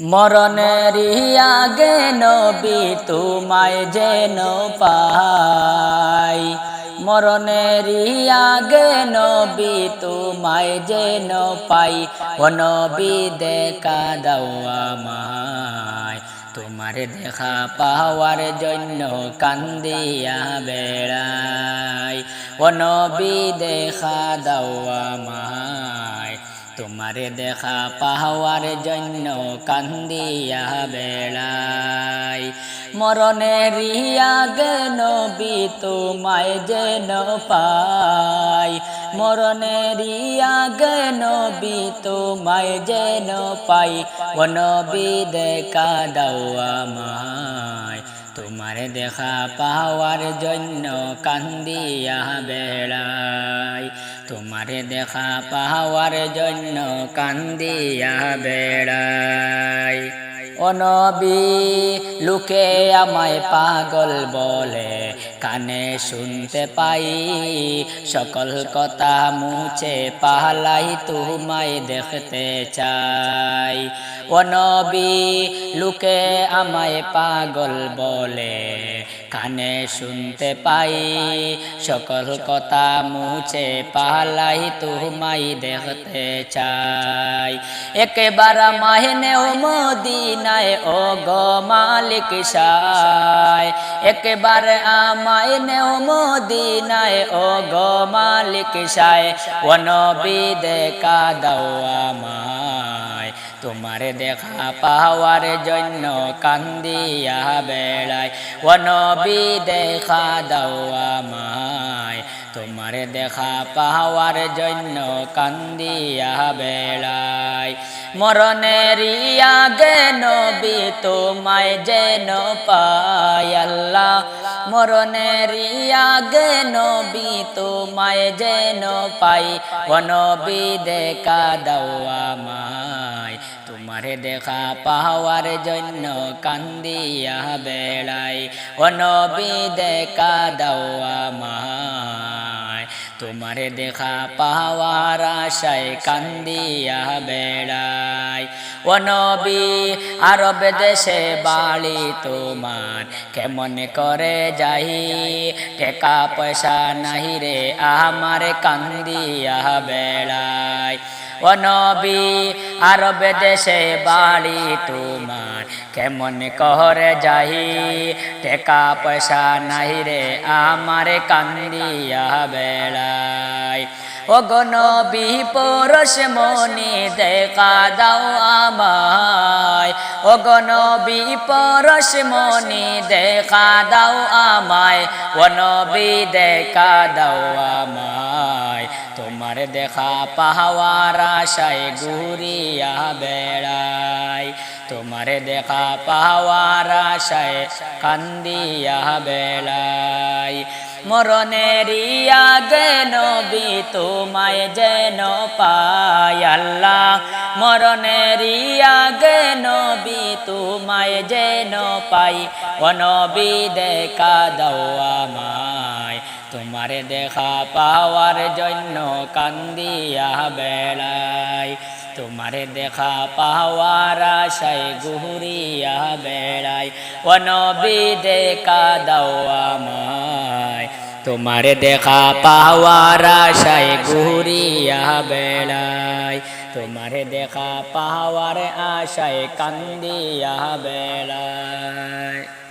মরণের আগে নবী তোমায় যেন পাই। মরণের আগে নবী তোমায় যেন পাই। ও নবী, দেখা দাও আমায়। তোমার দেখা পাওয়ার জন্য কান্দিয়া বেড়াই। ও নবী, দেখা দাও আমায়। তোমারে দেখা পাওয়ার জন্য কান্দিয়া বেড়াই। মরণের আগে নবী তোমায় যেন পাই। মরণের আগে নবী তোমায় যেন পাই। ও নবী, দেখা দাও আমায়। তোমার দেখা পাওয়ার জন্য কান্দিয়া বেড়াই। তোমার দেখা পাহাওয়ার জন্য কান্দিয়া বেড়াই। অনবী লোকে আমায় পাগল বলে, কানে শুনতে পাই। সকল কথা মুছে পালাই তোমায় দেখতে চাই। অনবী লোকে আমায় পাগল বলে, কানে শুনতে পাই। সকল কথা মুছে পালাই তোমায় দেখতে চাই। একেবার মাহিনে ও মদিনায় ও গো মালিক সায়। একেবার আমায় নেও মদিনায় ও গো মালিক সায়। ও নবী, দেখা দাও আমায়। তোমার দেখা পাওয়ার জন্য কান্দিয়া বেড়ায়। ও নবী, দেখা দাও আমায়। তোমার দেখা পাওয়ার জন্য কান্দিয়া বেড়ায় মরণের আগে নবী তোমায় যেন পাই আল্লাহ। মরণের আগে নবী তোমায় যেন পাই ও নবী, দেখা দাও আমায়। তোমারে দেখা পাওয়ার জন্য কান্দিয়া বেড়াই। ও নবী, দেখা দাও আমায়। তোমারে দেখা পাওয়ার আশায় কান্দিয়া বেড়াই। ও নবী, আরব দেশে বাড়ি তোমার, কেমন করে যাই? টেকা পয়সা নাহি রে, আমার কান্দিয়া বেড়াই। ও নবী দেশে বাড়ি তোমার। কেমন কহরে যাহি, টেকা পয়সা নাহি রে, আমার কান্দিয়া বেড়াই ও গনবী পরশ মনি দেখা দাও আমায়। ও গনবী পরশ মনি দেখা দাও আমায়। ও নবী, দেখা দাও আমায়। তোমার দেখা পাহাওয়ার আশায় ঘুরিয়া বেড়াই। তোমার দেখা পাওয়ার আশায় কান্দিয়া বেড়াই। মরণের আগে নবী তোমায় যেন পাই আল্লাহ। মরণের আগে নবী তোমায় যেন পাই ও নবী, দেখা দাও আমায়। তোমারে দেখা পাওয়ার জন্য কান্দিয়া বেড়াই। তোমারে দেখা পাওয়ার আশায় ঘুরিয়া বেড়াই। ও নবী, দেখা দাও আমায়। তোমারে দেখা পাওয়ার আশায় ঘুরিয়া বেড়াই। তোমার দেখা পাওয়ার আশায় কান্দিয়া বেড়াই।